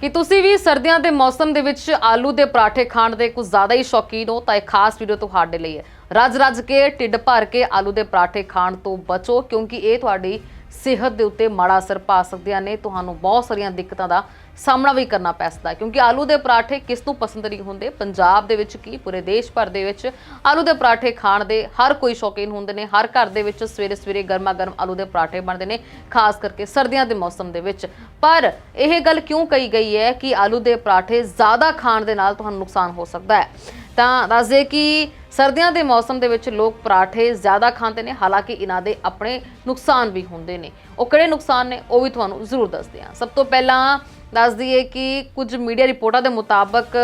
ਕਿ ਤੁਸੀਂ ਵੀ ਸਰਦੀਆਂ ਦੇ ਮੌਸਮ ਦੇ ਵਿੱਚ ਆਲੂ ਦੇ ਪਰਾਠੇ ਖਾਣ ਦੇ ਕੁਝ ਜ਼ਿਆਦਾ ਹੀ ਸ਼ੌਕੀਨ ਹੋ, ਤਾਂ ਇਹ ਖਾਸ ਵੀਡੀਓ ਤੁਹਾਡੇ ਲਈ ਹੈ। ਰੱਜ ਰੱਜ ਕੇ, ਢਿੱਡ ਭਰ ਕੇ ਆਲੂ ਦੇ ਪਰਾਠੇ ਖਾਣ ਤੋਂ ਬਚੋ, ਕਿਉਂਕਿ ਇਹ ਤੁਹਾਡੀ ਸਿਹਤ ਦੇ ਉੱਤੇ ਮਾੜਾ ਅਸਰ ਪਾ ਸਕਦੀਆਂ ਨੇ, ਤੁਹਾਨੂੰ ਬਹੁਤ ਸਾਰੀਆਂ ਦਿੱਕਤਾਂ ਦਾ ਸਾਹਮਣਾ ਵੀ ਕਰਨਾ ਪੈ ਸਕਦਾ ਕਿਉਂਕਿ ਆਲੂ ਦੇ ਪਰਾਠੇ ਕਿਸ ਨੂੰ ਪਸੰਦ ਨਹੀਂ ਹੁੰਦੇ? ਪੰਜਾਬ ਦੇ ਵਿੱਚ ਕੀ? ਪੂਰੇ ਦੇਸ਼ ਭਰ ਦੇ ਵਿੱਚ ਆਲੂ ਦੇ ਪਰਾਠੇ ਖਾਣ ਦੇ ਹਰ ਕੋਈ ਸ਼ੌਕੀਨ ਹੁੰਦੇ ਨੇ। ਹਰ ਘਰ ਦੇ ਵਿੱਚ ਸਵੇਰੇ ਸਵੇਰੇ ਗਰਮਾ ਗਰਮ ਆਲੂ ਦੇ ਪਰਾਠੇ ਬਣਦੇ ਨੇ, ਖਾਸ ਕਰਕੇ ਸਰਦੀਆਂ ਦੇ ਮੌਸਮ ਦੇ ਵਿੱਚ। ਪਰ ਇਹ ਗੱਲ ਕਿਉਂ ਕਹੀ ਗਈ ਹੈ ਕਿ ਆਲੂ ਦੇ ਪਰਾਠੇ ਜ਼ਿਆਦਾ ਖਾਣ ਦੇ ਨਾਲ ਤੁਹਾਨੂੰ ਨੁਕਸਾਨ ਹੋ ਸਕਦਾ ਹੈ? ਤਾਂ ਦੱਸਦੇ ਕਿ ਸਰਦੀਆਂ ਦੇ ਮੌਸਮ ਦੇ ਵਿੱਚ ਲੋਕ ਪਰਾਠੇ ਜ਼ਿਆਦਾ ਖਾਂਦੇ ਨੇ, ਹਾਲਾਂਕਿ ਇਹਨਾਂ ਦੇ ਆਪਣੇ ਨੁਕਸਾਨ ਵੀ ਹੁੰਦੇ ਨੇ। ਉਹ ਕਿਹੜੇ ਨੁਕਸਾਨ ਨੇ, ਉਹ ਵੀ ਤੁਹਾਨੂੰ ਜ਼ਰੂਰ ਦੱਸਦੇ ਹਾਂ। ਸਭ ਤੋਂ ਪਹਿਲਾਂ ਦੱਸ ਦਈਏ ਕਿ ਕੁਝ ਮੀਡੀਆ ਰਿਪੋਰਟਾਂ ਦੇ ਮੁਤਾਬਕ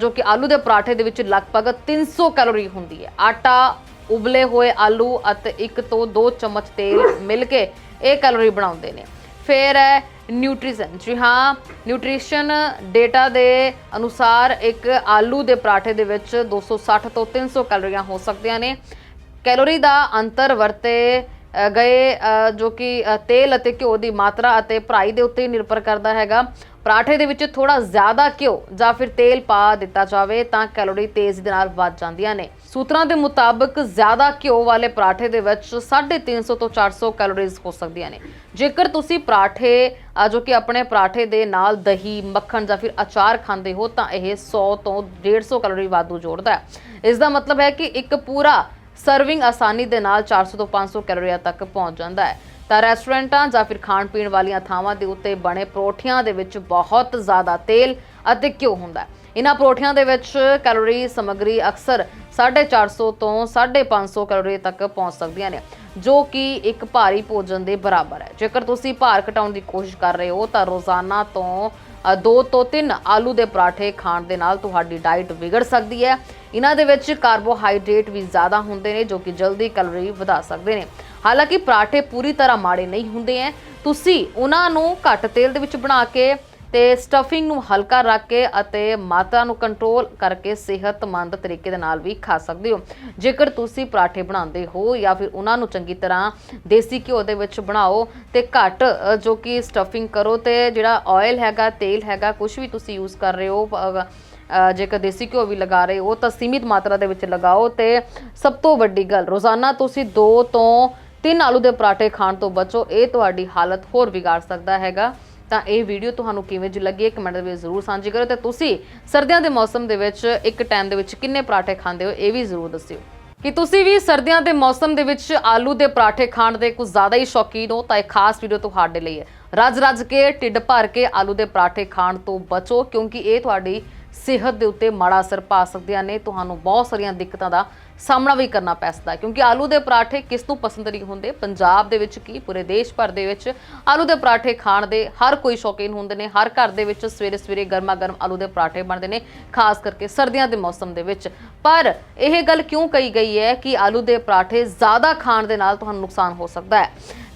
ਜੋ ਕਿ ਆਲੂ ਦੇ ਪਰਾਠੇ ਦੇ ਵਿੱਚ ਲਗਭਗ 300 ਕੈਲੋਰੀ ਹੁੰਦੀ ਹੈ। ਆਟਾ ਉਬਲੇ ਹੋਏ ਆਲੂ ਅਤੇ 1 ਤੋਂ 2 ਚਮਚ ਤੇਲ ਮਿਲ ਕੇ ਇਹ ਕੈਲੋਰੀ ਬਣਾਉਂਦੇ ਨੇ। ਫਿਰ ਹੈ ਨਿਊਟ੍ਰੀਸ਼ਨ। ਜੀ ਹਾਂ, ਨਿਊਟ੍ਰੀਸ਼ਨ ਡੇਟਾ ਦੇ ਅਨੁਸਾਰ ਇੱਕ ਆਲੂ ਦੇ ਪਰਾਠੇ ਦੇ ਵਿੱਚ 260 ਤੋਂ 300 ਕੈਲੋਰੀਆਂ ਹੋ ਸਕਦੀਆਂ ਨੇ। ਕੈਲੋਰੀ ਦਾ ਅੰਤਰ ਵਰਤੇ ਗਏ ਜੋ ਕਿ ਤੇਲ ਅਤੇ ਘਿਓ ਦੀ ਮਾਤਰਾ ਅਤੇ ਭਰਾਈ ਦੇ ਉੱਤੇ ਨਿਰਭਰ ਕਰਦਾ ਹੈਗਾ। ਪਰਾਠੇ ਦੇ ਵਿੱਚ ਥੋੜਾ ਜ਼ਿਆਦਾ ਘਿਓ ਜਾਂ ਫਿਰ ਤੇਲ ਪਾ ਦਿੱਤਾ ਜਾਵੇ ਤਾਂ ਕੈਲੋਰੀ ਤੇਜ਼ੀ ਦੇ ਨਾਲ ਵੱਧ ਜਾਂਦੀਆਂ ਨੇ। ਸੂਤਰਾਂ ਦੇ ਮੁਤਾਬਕ ਜ਼ਿਆਦਾ ਘਿਓ ਵਾਲੇ ਪਰਾਠੇ ਦੇ ਵਿੱਚ 350 ਤੋਂ 400 ਕੈਲੋਰੀਜ਼ ਹੋ ਸਕਦੀਆਂ ਨੇ। ਜੇਕਰ ਤੁਸੀਂ ਪਰਾਠੇ ਅ, ਜੋ ਕਿ ਆਪਣੇ ਪਰਾਠੇ ਦੇ ਨਾਲ ਦਹੀਂ ਮੱਖਣ ਜਾਂ ਫਿਰ ਅਚਾਰ ਖਾਂਦੇ ਹੋ ਤਾਂ ਇਹ 100 ਤੋਂ 150 ਕੈਲੋਰੀ ਵਾਧੂ ਜੋੜਦਾ ਹੈ। ਇਸ ਦਾ ਮਤਲਬ ਹੈ ਕਿ ਇੱਕ ਪੂਰਾ ਸਰਵਿੰਗ ਆਸਾਨੀ ਦੇ ਨਾਲ 400 ਤੋਂ 500 ਕੈਲੋਰੀਆਂ ਤੱਕ ਪਹੁੰਚ ਜਾਂਦਾ ਹੈ। ਤਾਂ ਰੈਸਟੋਰੈਂਟਾਂ ਜਾਂ ਫਿਰ ਖਾਣ ਪੀਣ ਵਾਲੀਆਂ ਥਾਵਾਂ ਦੇ ਉੱਤੇ ਬਣੇ ਪਰੌਠਿਆਂ ਦੇ ਵਿੱਚ ਬਹੁਤ ਜ਼ਿਆਦਾ ਤੇਲ ਅਤੇ ਘਿਓ ਹੁੰਦਾ ਹੈ। ਇਹਨਾਂ ਪਰੌਠਿਆਂ ਦੇ ਵਿੱਚ ਕੈਲੋਰੀ ਸਮੱਗਰੀ ਅਕਸਰ 450 ਤੋਂ 550 ਕੈਲੋਰੀ ਤੱਕ ਪਹੁੰਚ ਸਕਦੀਆਂ ਨੇ ਜੋ ਕਿ ਇੱਕ ਭਾਰੀ ਭੋਜਨ ਦੇ ਬਰਾਬਰ ਹੈ। ਜੇਕਰ ਤੁਸੀਂ ਭਾਰ ਘਟਾਉਣ ਦੀ ਕੋਸ਼ਿਸ਼ ਕਰ ਰਹੇ ਹੋ ਤਾਂ ਰੋਜ਼ਾਨਾ ਤੋਂ ਅ, ਦੋ ਤੋਂ ਤਿੰਨ ਆਲੂ ਦੇ ਪਰਾਠੇ ਖਾਣ ਦੇ ਨਾਲ ਤੁਹਾਡੀ ਡਾਈਟ ਵਿਗੜ ਸਕਦੀ ਹੈ। ਇਹਨਾਂ ਦੇ ਵਿੱਚ ਕਾਰਬੋਹਾਈਡਰੇਟ ਵੀ ਜ਼ਿਆਦਾ ਹੁੰਦੇ ਨੇ ਜੋ ਕਿ ਜਲਦੀ ਕੈਲੋਰੀ ਵਧਾ ਸਕਦੇ ਨੇ। ਹਾਲਾਂਕਿ ਪਰਾਠੇ ਪੂਰੀ ਤਰ੍ਹਾਂ ਮਾੜੇ ਨਹੀਂ ਹੁੰਦੇ ਐ। ਤੁਸੀਂ ਉਹਨਾਂ ਨੂੰ ਘੱਟ ਤੇਲ ਦੇ ਵਿੱਚ ਬਣਾ ਕੇ ਤੇ ਸਟਫਿੰਗ ਨੂੰ ਹਲਕਾ ਰੱਖ ਕੇ ਅਤੇ ਮਾਤਰਾ ਨੂੰ ਕੰਟਰੋਲ ਕਰਕੇ ਸਿਹਤਮੰਦ ਤਰੀਕੇ ਦੇ ਨਾਲ ਵੀ ਖਾ ਸਕਦੇ ਹੋ। ਜੇਕਰ ਤੁਸੀਂ ਪਰਾਠੇ ਬਣਾਉਂਦੇ ਹੋ ਜਾਂ ਫਿਰ ਉਹਨਾਂ ਨੂੰ ਚੰਗੀ ਤਰ੍ਹਾਂ ਦੇਸੀ ਘਿਓ ਦੇ ਵਿੱਚ ਬਣਾਓ ਤੇ ਘੱਟ ਜੋ ਕਿ ਸਟਫਿੰਗ ਕਰੋ ਤੇ ਜਿਹੜਾ ਆਇਲ ਹੈਗਾ, ਤੇਲ ਹੈਗਾ ਕੁਝ ਵੀ ਤੁਸੀਂ ਯੂਜ਼ ਕਰ ਰਹੇ ਹੋ ਜੇਕਰ ਦੇਸੀ ਘਿਓ ਵੀ ਲਗਾ ਰਹੇ ਹੋ ਤਾਂ ਸੀਮਿਤ ਮਾਤਰਾ ਦੇ ਵਿੱਚ ਲਗਾਓ ਤੇ ਸਭ ਤੋਂ ਵੱਡੀ ਗੱਲ, ਰੋਜ਼ਾਨਾ ਤੁਸੀਂ 2 ਤੋਂ ਤਿੰਨ ਆਲੂ ਦੇ ਪਰਾਠੇ ਖਾਣ ਤੋਂ ਬਚੋ, ਇਹ ਤੁਹਾਡੀ ਹਾਲਤ ਹੋਰ ਵਿਗਾੜ ਸਕਦਾ ਹੈਗਾ। ਤਾਂ ਇਹ ਵੀਡੀਓ ਤੁਹਾਨੂੰ ਕਿਵੇਂ ਜੀ ਲੱਗੀ ਹੈ ਕਮੈਂਟ ਦੇ ਵਿੱਚ ਜ਼ਰੂਰ ਸਾਂਝੀ ਕਰੋ ਤੇ ਤੁਸੀਂ ਸਰਦੀਆਂ ਦੇ ਮੌਸਮ ਦੇ ਵਿੱਚ ਇੱਕ ਟਾਈਮ ਦੇ ਵਿੱਚ ਕਿੰਨੇ ਪਰਾਠੇ ਖਾਂਦੇ ਹੋ, ਇਹ ਵੀ ਜ਼ਰੂਰ ਦੱਸਿਓ। ਕਿ ਤੁਸੀਂ ਵੀ ਸਰਦੀਆਂ ਦੇ ਮੌਸਮ ਦੇ ਵਿੱਚ ਆਲੂ ਦੇ ਪਰਾਠੇ ਖਾਣ ਦੇ ਕੁਝ ਜ਼ਿਆਦਾ ਹੀ ਸ਼ੌਕੀਨ ਹੋ, ਤਾਂ ਇਹ ਖਾਸ ਵੀਡੀਓ ਤੁਹਾਡੇ ਲਈ ਹੈ। ਰੱਜ ਰੱਜ ਕੇ, ਢਿੱਡ ਭਰ ਕੇ ਆਲੂ ਦੇ ਪਰਾਠੇ ਖਾਣ ਤੋਂ ਬਚੋ, ਕਿਉਂਕਿ ਇਹ ਤੁਹਾਡੀ ਸਿਹਤ ਦੇ ਉੱਤੇ ਮਾੜਾ ਅਸਰ ਪਾ ਸਕਦੀਆਂ ਨੇ, ਤੁਹਾਨੂੰ ਬਹੁਤ ਸਾਰੀਆਂ ਦਿੱਕਤਾਂ ਦਾ ਸਾਹਮਣਾ ਵੀ ਕਰਨਾ ਪੈ ਸਕਦਾ ਕਿਉਂਕਿ ਆਲੂ ਦੇ ਪਰਾਠੇ ਕਿਸ ਨੂੰ ਪਸੰਦ ਨਹੀਂ ਹੁੰਦੇ? ਪੰਜਾਬ ਦੇ ਵਿੱਚ ਕੀ? ਪੂਰੇ ਦੇਸ਼ ਭਰ ਦੇ ਵਿੱਚ ਆਲੂ ਦੇ ਪਰਾਠੇ ਖਾਣ ਦੇ ਹਰ ਕੋਈ ਸ਼ੌਕੀਨ ਹੁੰਦੇ ਨੇ। ਹਰ ਘਰ ਦੇ ਵਿੱਚ ਸਵੇਰੇ ਸਵੇਰੇ ਗਰਮਾ ਗਰਮ ਆਲੂ ਦੇ ਪਰਾਠੇ ਬਣਦੇ ਨੇ, ਖਾਸ ਕਰਕੇ ਸਰਦੀਆਂ ਦੇ ਮੌਸਮ ਦੇ ਵਿੱਚ। ਪਰ ਇਹ ਗੱਲ ਕਿਉਂ ਕਹੀ ਗਈ ਹੈ ਕਿ ਆਲੂ ਦੇ ਪਰਾਠੇ ਜ਼ਿਆਦਾ ਖਾਣ ਦੇ ਨਾਲ ਤੁਹਾਨੂੰ ਨੁਕਸਾਨ ਹੋ ਸਕਦਾ ਹੈ?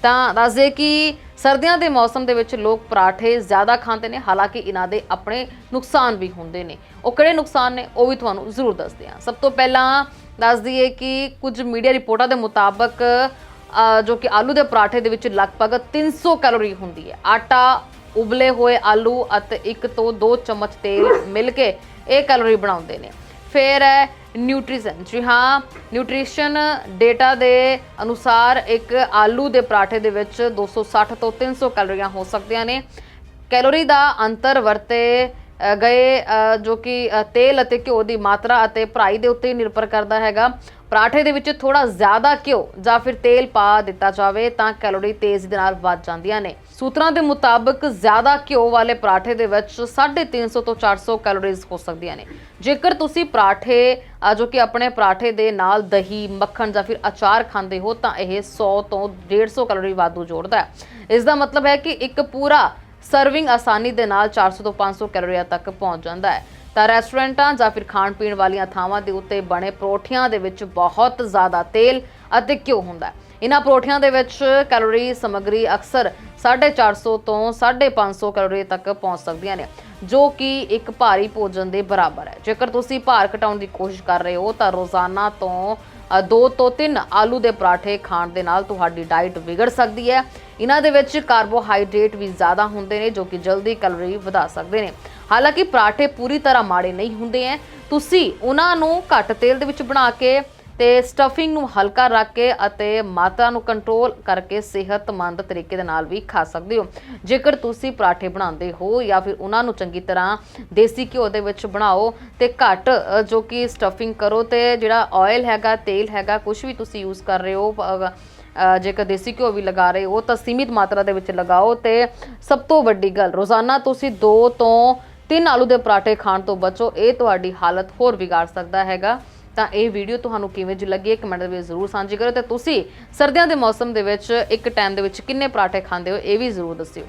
ਤਾਂ ਦੱਸਦੇ ਕਿ ਸਰਦੀਆਂ ਦੇ ਮੌਸਮ ਦੇ ਵਿੱਚ ਲੋਕ ਪਰਾਠੇ ਜ਼ਿਆਦਾ ਖਾਂਦੇ ਨੇ, ਹਾਲਾਂਕਿ ਇਹਨਾਂ ਦੇ ਆਪਣੇ ਨੁਕਸਾਨ ਵੀ ਹੁੰਦੇ ਨੇ। ਉਹ ਕਿਹੜੇ ਨੁਕਸਾਨ ਨੇ, ਉਹ ਵੀ ਤੁਹਾਨੂੰ ਜ਼ਰੂਰ ਦੱਸਦੇ ਹਾਂ ਸਭ ਤੋਂ ਪਹਿਲਾਂ ਦੱਸ ਦਈਏ ਕਿ ਕੁਝ ਮੀਡੀਆ ਰਿਪੋਰਟਾਂ ਦੇ ਮੁਤਾਬਕ ਜੋ ਕਿ ਆਲੂ ਦੇ ਪਰਾਠੇ ਦੇ ਵਿੱਚ ਲਗਭਗ 300 ਕੈਲੋਰੀ ਹੁੰਦੀ ਹੈ। ਆਟਾ ਉਬਲੇ ਹੋਏ ਆਲੂ ਅਤੇ 1 ਤੋਂ 2 ਚਮਚ ਤੇਲ ਮਿਲ ਕੇ ਇਹ ਕੈਲੋਰੀ ਬਣਾਉਂਦੇ ਨੇ। ਫਿਰ ਹੈ ਨਿਊਟ੍ਰੀਸ਼ਨ। ਜੀ ਹਾਂ, ਨਿਊਟ੍ਰੀਸ਼ਨ ਡੇਟਾ ਦੇ ਅਨੁਸਾਰ ਇੱਕ ਆਲੂ ਦੇ ਪਰਾਠੇ ਦੇ ਵਿੱਚ 260 ਤੋਂ 300 ਕੈਲੋਰੀਆਂ ਹੋ ਸਕਦੀਆਂ ਨੇ। ਕੈਲੋਰੀ ਦਾ ਅੰਤਰ ਵਰਤੇ ਗਏ ਜੋ ਕਿ ਤੇਲ ਅਤੇ ਘਿਓ ਦੀ ਮਾਤਰਾ ਅਤੇ ਭਰਾਈ ਦੇ ਉੱਤੇ ਨਿਰਭਰ ਕਰਦਾ ਹੈਗਾ। ਪਰਾਠੇ ਦੇ ਵਿੱਚ ਥੋੜਾ ਜ਼ਿਆਦਾ ਘਿਓ ਜਾਂ ਫਿਰ ਤੇਲ ਪਾ ਦਿੱਤਾ ਜਾਵੇ ਤਾਂ ਕੈਲੋਰੀ ਤੇਜ਼ ਦੇ ਨਾਲ ਵੱਧ ਜਾਂਦੀਆਂ ਨੇ। ਸੂਤਰਾਂ ਦੇ ਮੁਤਾਬਕ ਜ਼ਿਆਦਾ ਘਿਓ ਵਾਲੇ ਪਰਾਠੇ ਦੇ ਵਿੱਚ 350 ਤੋਂ 400 ਕੈਲੋਰੀਜ਼ ਹੋ ਸਕਦੀਆਂ ਨੇ। ਜੇਕਰ ਤੁਸੀਂ ਪਰਾਠੇ ਅ, ਜੋ ਕਿ ਆਪਣੇ ਪਰਾਠੇ ਦੇ ਨਾਲ ਦਹੀਂ ਮੱਖਣ ਜਾਂ ਫਿਰ ਅਚਾਰ ਖਾਂਦੇ ਹੋ ਤਾਂ ਇਹ 100 ਤੋਂ 150 ਕੈਲੋਰੀ ਵਾਧੂ ਜੋੜਦਾ ਹੈ। ਇਸ ਦਾ ਮਤਲਬ ਹੈ ਕਿ ਇੱਕ ਪੂਰਾ ਸਰਵਿੰਗ ਆਸਾਨੀ ਦੇ ਨਾਲ 400 ਤੋਂ 500 ਕੈਲੋਰੀਆਂ ਤੱਕ ਪਹੁੰਚ ਜਾਂਦਾ ਹੈ। ਤਾਂ ਰੈਸਟੋਰੈਂਟਾਂ ਜਾਂ ਫਿਰ ਖਾਣ ਪੀਣ ਵਾਲੀਆਂ ਥਾਵਾਂ ਦੇ ਉੱਤੇ ਬਣੇ ਪਰੌਠਿਆਂ ਦੇ ਵਿੱਚ ਬਹੁਤ ਜ਼ਿਆਦਾ ਤੇਲ ਅਤੇ ਘਿਓ ਹੁੰਦਾ ਹੈ। ਇਹਨਾਂ ਪਰੌਠਿਆਂ ਦੇ ਵਿੱਚ ਕੈਲੋਰੀ ਸਮੱਗਰੀ ਅਕਸਰ 450 ਤੋਂ 550 ਕੈਲੋਰੀ ਤੱਕ ਪਹੁੰਚ ਸਕਦੀਆਂ ਨੇ ਜੋ ਕਿ ਇੱਕ ਭਾਰੀ ਭੋਜਨ ਦੇ ਬਰਾਬਰ ਹੈ। ਜੇਕਰ ਤੁਸੀਂ ਭਾਰ ਘਟਾਉਣ ਦੀ ਕੋਸ਼ਿਸ਼ ਕਰ ਰਹੇ ਹੋ ਤਾਂ ਰੋਜ਼ਾਨਾ ਤੋਂ ਅ, ਦੋ ਤੋਂ ਤਿੰਨ ਆਲੂ ਦੇ ਪਰਾਠੇ ਖਾਣ ਦੇ ਨਾਲ ਤੁਹਾਡੀ ਡਾਈਟ ਵਿਗੜ ਸਕਦੀ ਹੈ। ਇਹਨਾਂ ਦੇ ਵਿੱਚ ਕਾਰਬੋਹਾਈਡਰੇਟ ਵੀ ਜ਼ਿਆਦਾ ਹੁੰਦੇ ਨੇ ਜੋ ਕਿ ਜਲਦੀ ਕੈਲੋਰੀ ਵਧਾ ਸਕਦੇ ਨੇ। ਹਾਲਾਂਕਿ ਪਰਾਠੇ ਪੂਰੀ ਤਰ੍ਹਾਂ ਮਾੜੇ ਨਹੀਂ ਹੁੰਦੇ ਐ। ਤੁਸੀਂ ਉਹਨਾਂ ਨੂੰ ਘੱਟ ਤੇਲ ਦੇ ਵਿੱਚ ਬਣਾ ਕੇ ਤੇ ਸਟਫਿੰਗ ਨੂੰ ਹਲਕਾ ਰੱਖ ਕੇ ਅਤੇ ਮਾਤਰਾ ਨੂੰ ਕੰਟਰੋਲ ਕਰਕੇ ਸਿਹਤਮੰਦ ਤਰੀਕੇ ਦੇ ਨਾਲ ਵੀ ਖਾ ਸਕਦੇ ਹੋ। ਜੇਕਰ ਤੁਸੀਂ ਪਰਾਠੇ ਬਣਾਉਂਦੇ ਹੋ ਜਾਂ ਫਿਰ ਉਹਨਾਂ ਨੂੰ ਚੰਗੀ ਤਰ੍ਹਾਂ ਦੇਸੀ ਘਿਓ ਦੇ ਵਿੱਚ ਬਣਾਓ ਤੇ ਘੱਟ ਜੋ ਕਿ ਸਟਫਿੰਗ ਕਰੋ ਤੇ ਜਿਹੜਾ ਆਇਲ ਹੈਗਾ, ਤੇਲ ਹੈਗਾ ਕੁਝ ਵੀ ਤੁਸੀਂ ਯੂਜ਼ ਕਰ ਰਹੇ ਹੋ ਜੇਕਰ ਦੇਸੀ ਘਿਓ ਵੀ ਲਗਾ ਰਹੇ ਹੋ ਤਾਂ ਸੀਮਿਤ ਮਾਤਰਾ ਦੇ ਵਿੱਚ ਲਗਾਓ ਤੇ ਸਭ ਤੋਂ ਵੱਡੀ ਗੱਲ, ਰੋਜ਼ਾਨਾ ਤੁਸੀਂ 2 ਤੋਂ ਤਿੰਨ ਆਲੂ ਦੇ ਪਰਾਠੇ ਖਾਣ ਤੋਂ ਬਚੋ, ਇਹ ਤੁਹਾਡੀ ਹਾਲਤ ਹੋਰ ਵਿਗਾੜ ਸਕਦਾ ਹੈਗਾ। ਤਾਂ ਇਹ ਵੀਡੀਓ ਤੁਹਾਨੂੰ ਕਿਵੇਂ ਜੀ ਲੱਗੀ ਹੈ ਕਮੈਂਟ ਦੇ ਵਿੱਚ ਜ਼ਰੂਰ ਸਾਂਝੀ ਕਰੋ ਤੇ ਤੁਸੀਂ ਸਰਦੀਆਂ ਦੇ ਮੌਸਮ ਦੇ ਵਿੱਚ ਇੱਕ ਟਾਈਮ ਦੇ ਵਿੱਚ ਕਿੰਨੇ ਪਰਾਠੇ ਖਾਂਦੇ ਹੋ, ਇਹ ਵੀ ਜ਼ਰੂਰ ਦੱਸਿਓ।